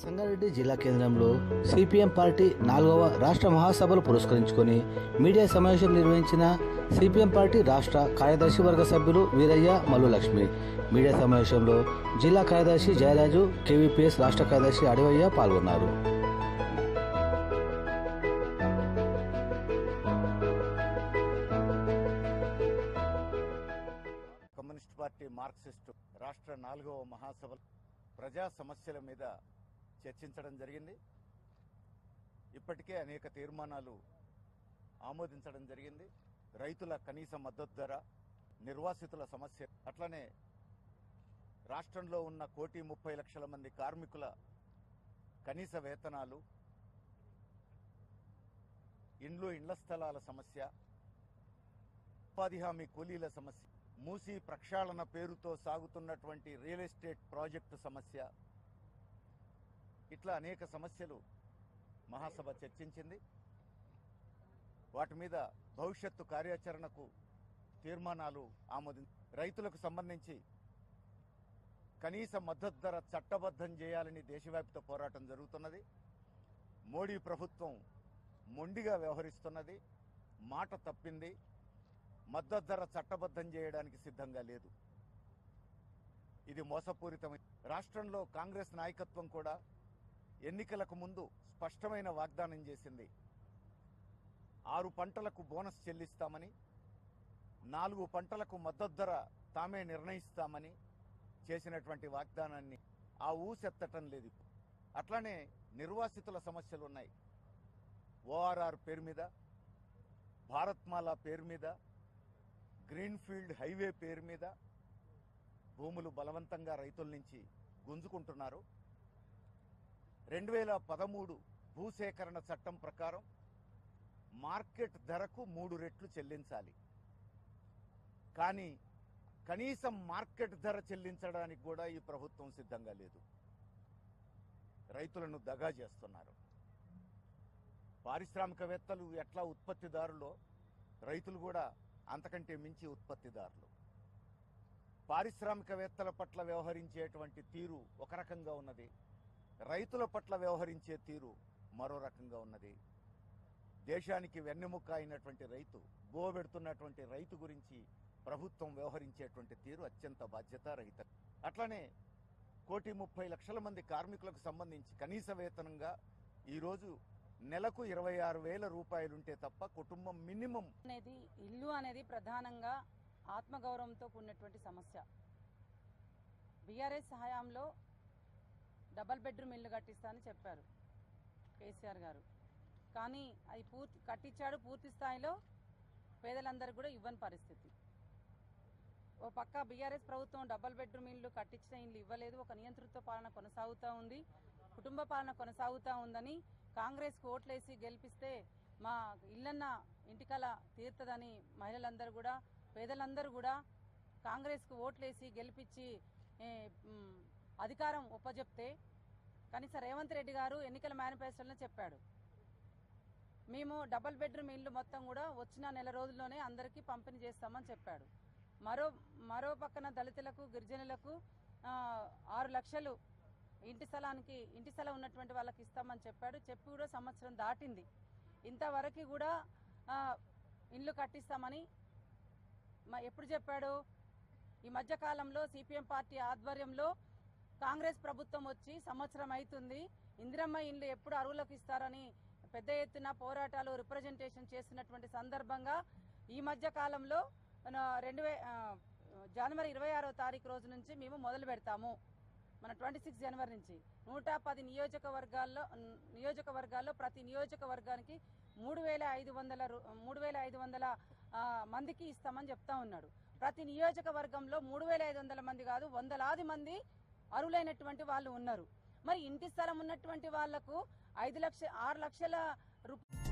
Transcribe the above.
సంగారెడ్డి జిల్లా కేంద్రంలో CPM party నాలుగవ రాష్ట్ర మహాసభలు పురస్కరించుకొని మీడియా సమావేశం నిర్వహించిన సిపిఎం పార్టీ రాష్ట్ర కార్యదర్శి వర్గ సభ్యులు వీరయ్య మల్లు లక్ష్మి మీడియా సమావేశంలో జిల్లా కార్యదర్శి జయరాజు కేవీపీఎస్ రాష్ట్ర కార్యదర్శి అడవయ్య పాల్గొన్నారు. కమ్యూనిస్ట్ పార్టీ మార్క్సిస్టు రాష్ట్ర నాలుగవ మహాసభ ప్రజా సమస్యల మీద చర్చించడం జరిగింది. ఇప్పటికే అనేక తీర్మానాలు ఆమోదించడం జరిగింది. రైతుల కనీస మద్దతు ధర నిర్వాసితుల సమస్య అట్లనే రాష్ట్రంలో ఉన్న కోటి ముప్పై లక్షల మంది కార్మికుల కనీస వేతనాలు ఇండ్లు ఇండ్ల స్థలాల సమస్య ఉపాధి హామీ కూలీల సమస్య మూసీ ప్రక్షాళన పేరుతో సాగుతున్నటువంటి రియల్ ఎస్టేట్ ప్రాజెక్టు సమస్య ఇట్లా అనేక సమస్యలు మహాసభ చర్చించింది. వాటి మీద భవిష్యత్తు కార్యాచరణకు తీర్మానాలు ఆమోది రైతులకు సంబంధించి కనీస మద్దతు ధర చట్టబద్ధం చేయాలని దేశవ్యాప్త పోరాటం జరుగుతున్నది. మోడీ ప్రభుత్వం మొండిగా వ్యవహరిస్తున్నది. మాట తప్పింది. మద్దతు ధర చట్టబద్ధం చేయడానికి సిద్ధంగా లేదు. ఇది మోసపూరితమైన రాష్ట్రంలో కాంగ్రెస్ నాయకత్వం కూడా ఎన్నికలకు ముందు స్పష్టమైన వాగ్దానం చేసింది. ఆరు పంటలకు బోనస్ చెల్లిస్తామని నాలుగు పంటలకు మద్దతు ధర తామే నిర్ణయిస్తామని చేసినటువంటి వాగ్దానాన్ని ఆ ఊసెత్తటం లేదు అట్లానే నిర్వాసితుల సమస్యలు ఉన్నాయి. ఓఆర్ఆర్ పేరు మీద భారత్మాల పేరు మీద గ్రీన్ఫీల్డ్ హైవే పేరు మీద భూములు బలవంతంగా రైతుల నుంచి గుంజుకుంటున్నారు. రెండు వేల పదమూడు భూసేకరణ చట్టం ప్రకారం మార్కెట్ ధరకు మూడు రెట్లు చెల్లించాలి. కానీ కనీసం మార్కెట్ ధర చెల్లించడానికి కూడా ఈ ప్రభుత్వం సిద్ధంగా లేదు. రైతులను దగా చేస్తున్నారు. పారిశ్రామికవేత్తలు ఎట్లా ఉత్పత్తిదారులో రైతులు కూడా అంతకంటే మించి ఉత్పత్తిదారులు. పారిశ్రామికవేత్తల పట్ల వ్యవహరించేటువంటి తీరు ఒక రకంగా ఉన్నది. రైతుల పట్ల వ్యవహరించే తీరు మరో రకంగా ఉన్నది. దేశానికి వెన్నెముక అయినటువంటి రైతు గోవెడుతున్నటువంటి రైతు గురించి ప్రభుత్వం వ్యవహరించేటువంటి తీరు అత్యంత బాధ్యతారహిత. అట్లనే కోటి ముప్పై లక్షల మంది కార్మికులకు సంబంధించి కనీస వేతనంగా ఈరోజు నెలకు ఇరవై ఆరు వేల రూపాయలుంటే తప్ప కుటుంబం మినిమం అనేది ఇల్లు అనేది ప్రధానంగా ఆత్మగౌరవంతో కూడినటువంటి సమస్య. బీఆర్ఎస్ హయాంలో డబల్ బెడ్రూమ్ ఇల్లు కట్టిస్తా అని చెప్పారు కేసీఆర్ గారు. కానీ అది పూర్తి కట్టించాడు పూర్తి స్థాయిలో పేదలందరూ కూడా ఇవ్వని పరిస్థితి. ఓ పక్క బీఆర్ఎస్ ప్రభుత్వం డబల్ బెడ్రూమ్ ఇల్లు కట్టించిన ఇల్లు ఇవ్వలేదు ఒక నియంతృత్వ పాలన కొనసాగుతూ ఉంది కుటుంబ పాలన కొనసాగుతూ ఉందని కాంగ్రెస్కు ఓట్లేసి గెలిపిస్తే మా ఇల్లన్న ఇంటికల తీరుతుందని మహిళలందరూ కూడా పేదలందరూ కూడా కాంగ్రెస్కు ఓట్లేసి గెలిపించి అధికారం ఉపజెప్తే కనీసం రేవంత్ రెడ్డి గారు ఎన్నికల మేనిఫెస్టోలో చెప్పాడు. మేము డబల్ బెడ్రూమ్ ఇల్లు మొత్తం కూడా వచ్చిన నెల రోజుల్లోనే అందరికీ పంపిణీ చేస్తామని చెప్పాడు. మరో మరో పక్కన దళితులకు గిరిజనులకు ఆరు లక్షలు ఇంటి స్థలానికి ఇంటి స్థలం ఉన్నటువంటి వాళ్ళకి ఇస్తామని చెప్పాడు. చెప్పి కూడా సంవత్సరం దాటింది. ఇంతవరకు కూడా ఇల్లు కట్టిస్తామని ఎప్పుడు చెప్పాడు? ఈ మధ్యకాలంలో సిపిఎం పార్టీ ఆధ్వర్యంలో కాంగ్రెస్ ప్రభుత్వం వచ్చి సంవత్సరం అవుతుంది ఇందిరమ్మ ఇండ్లు ఎప్పుడు అరువులకు ఇస్తారని పెద్ద ఎత్తున పోరాటాలు రిప్రజెంటేషన్ చేస్తున్నటువంటి సందర్భంగా ఈ మధ్య కాలంలో రెండు జనవరి ఇరవై ఆరో తారీఖు రోజు నుంచి మేము మొదలు పెడతాము. మన ట్వంటీ సిక్స్ జనవరి నుంచి నూట పది నియోజకవర్గాల్లో నియోజకవర్గాల్లో ప్రతి నియోజకవర్గానికి మూడు వేల ఐదు వందల మూడు వేల ఐదు వందల మందికి ఇస్తామని చెప్తా ఉన్నాడు. ప్రతి నియోజకవర్గంలో మూడు వేల ఐదు వందల మంది కాదు వందలాది మంది అరువులైనటువంటి వాళ్ళు ఉన్నారు. మరి ఇంటి స్థలం ఉన్నటువంటి వాళ్ళకు ఐదు లక్ష ఆరు లక్షల రూపాయలు